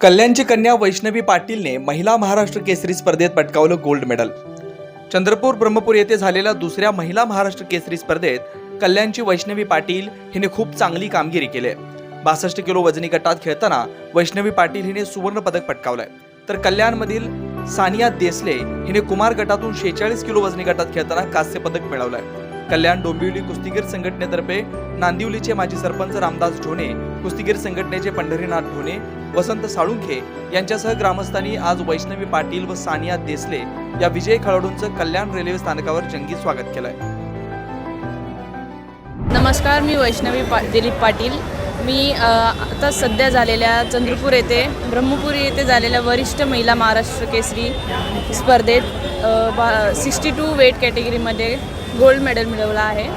कल्याणची कन्या वैष्णवी पाटीलने महिला महाराष्ट्र केसरी स्पर्धेत पटकावलं गोल्ड मेडल. चंद्रपूर ब्रह्मपूर येथे झालेल्या दुसऱ्या महिला महाराष्ट्र केसरी स्पर्धेत कल्याणची वैष्णवी पाटील हिने खूप चांगली कामगिरी केली. आहे बासष्ट किलो वजनी गटात खेळताना वैष्णवी पाटील हिने सुवर्ण पदक पटकावलंय. तर कल्याणमधील सानिया देसले हिने कुमार गटातून शेहेचाळीस किलो वजनी गटात खेळताना कांस्य पदक मिळवलंय. कल्याण डोंबिवली कुस्तीगीर संघटनेतर्फे नांदिवलीचे माजी सरपंच रामदास ढोणे कुस्तीगीर संघटनेचे पंढरीनाथ ढोणे वसंत साळुंखे यांच्यासह ग्रामस्थांनी आज वैष्णवी पाटील व सानिया देसले या विजयी खेळाडूंचं कल्याण रेल्वे स्थानकावर जंगी स्वागत केलंय. नमस्कार मी वैष्णवी पा दिलीप पाटील. मी आता सध्या झालेल्या चंद्रपूर येथे ब्रह्मपुरी येथे झालेल्या वरिष्ठ महिला महाराष्ट्र केसरी स्पर्धेत बा सिक्स्टी टू वेट कॅटेगरीमध्ये गोल्ड मेडल मिळवला आहे.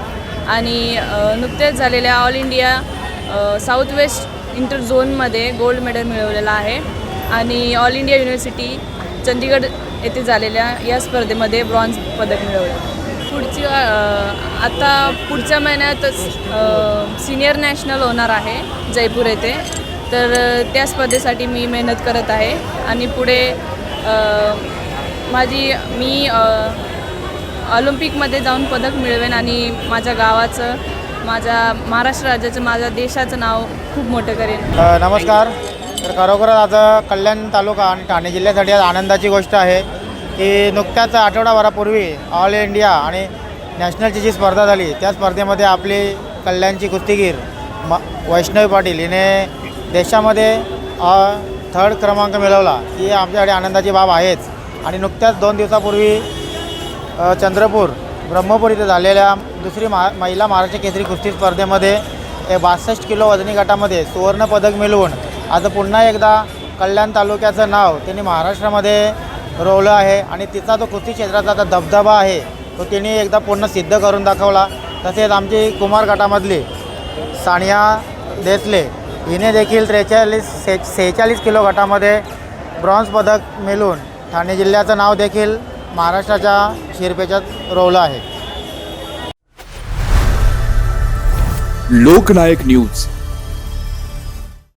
आणि नुकत्याच झालेल्या all India south west inter झोनमध्ये गोल्ड मेडल मिळवलेला आहे. आणि ऑल इंडिया युनिव्हर्सिटी चंदीगड येथे झालेल्या या स्पर्धेमध्ये ब्रॉन्झ पदक मिळवलं. पुढची आता पुढच्या महिन्यातच सिनियर नॅशनल होणार आहे जयपूर येथे. तर त्या स्पर्धेसाठी मी मेहनत करत आहे. आणि पुढे माझी मी ऑलिम्पिकमध्ये जाऊन पदक मिळवेन आणि माझ्या गावाचं माझ्या महाराष्ट्र राज्याचं माझ्या देशाचं नाव खूप मोठं करेन. नमस्कार. तर खरोखरच आता कल्याण तालुका आणि ठाणे जिल्ह्यासाठी आज आनंदाची गोष्ट आहे की नुकत्याच आठवडाभरापूर्वी ऑल इंडिया आणि नॅशनलची जी स्पर्धा झाली त्या स्पर्धेमध्ये आपली कल्याणची कुस्तीगीर म वैष्णवी पाटील हिने देशामध्ये थर्ड क्रमांक मिळवला. ही आमच्यासाठी आनंदाची बाब आहेच. आणि नुकत्याच दोन दिवसापूर्वी चंद्रपूर ब्रह्मपूर इथे झालेल्या दुसरी महा महिला महाराष्ट्र केसरी कुस्ती स्पर्धेमध्ये बासष्ट किलो वजनी गटामध्ये सुवर्णपदक मिळवून आता पुन्हा एकदा कल्याण तालुक्याचं नाव त्यांनी महाराष्ट्रामध्ये रोवलं आहे आणि तिचा जो कुस्ती क्षेत्राचा आता दबदबा आहे तो तिने एकदा पूर्ण सिद्ध करून दाखवला. तसेच आमची कुमार गटामधली सानिया देसले हिने देखील त्रेचाळीस से सेहेचाळीस किलो गटामध्ये ब्रॉन्झ पदक मिळवून ठाणे जिल्ह्याचं नाव देखील महाराष्ट्राच्या शिरपेच्यात रोवलं आहे. लोकनायक न्यूज.